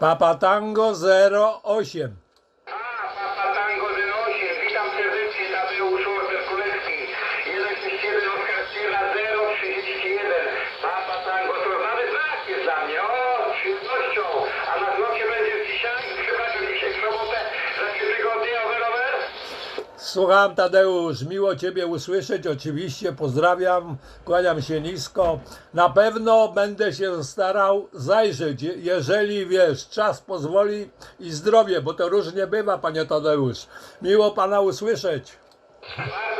Papa Tango 08. Słucham Tadeusz, miło Ciebie usłyszeć, oczywiście pozdrawiam, kłaniam się nisko. Na pewno będę się starał zajrzeć, je- jeżeli wiesz, czas pozwoli i zdrowie, bo to różnie bywa, Panie Tadeusz. Miło Pana usłyszeć.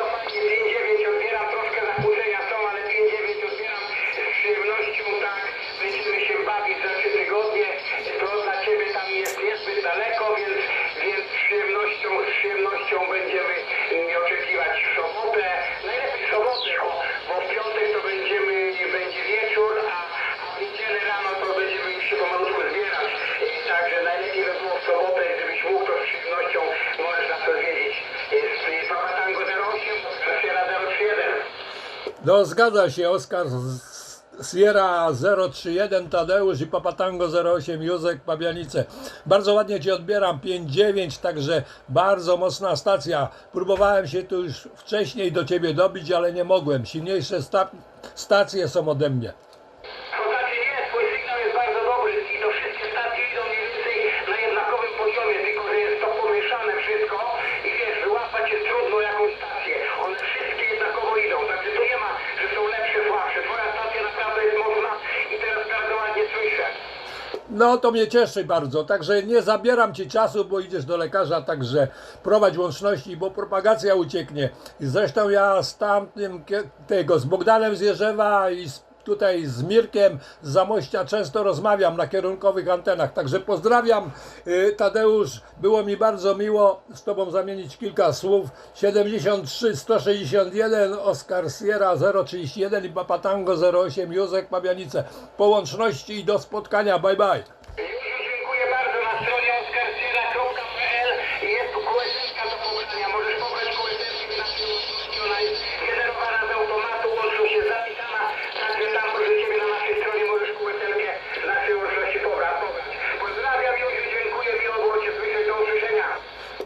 się to z przyjemnością możesz nas odwiedzić. Jest jest Papa Tango 08, Sierra 031. No zgadza się, Oskar Sierra 031 Tadeusz i Papatango 08 Józek Pabianice. Bardzo ładnie Cię odbieram, 5-9, także bardzo mocna stacja. Próbowałem się tu już wcześniej do Ciebie dobić, ale nie mogłem. Silniejsze sta- stacje są ode mnie. To znaczy nie, twój sygnał jest bardzo dobry i to wszystkie stacje idą mniej więcej na jednakowym poziomie, tylko że jest to pomieszane wszystko i wiesz, wyłapać jest trudno jakąś stację. One wszystkie jednakowo idą, także tu nie ma, że są lepsze, słabsze. Twoja stacja naprawdę jest mocna i teraz bardzo ładnie słyszę. No to mnie cieszy bardzo, także nie zabieram Ci czasu, bo idziesz do lekarza, także prowadź łączności, bo propagacja ucieknie. Zresztą ja z tamtym, tego, z Bogdanem z Jerzewa i z, tutaj z Mirkiem z Zamościa często rozmawiam na kierunkowych antenach, także pozdrawiam y, Tadeusz, było mi bardzo miło z Tobą zamienić kilka słów. 73 161 Oskar Sierra 031 i Papatango 08 Józek Pabianice. Po łączności i do spotkania, bye bye.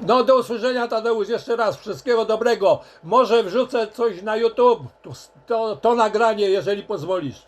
No do usłyszenia Tadeusz, jeszcze raz, wszystkiego dobrego. Może wrzucę coś na YouTube, to, to, nagranie, jeżeli pozwolisz.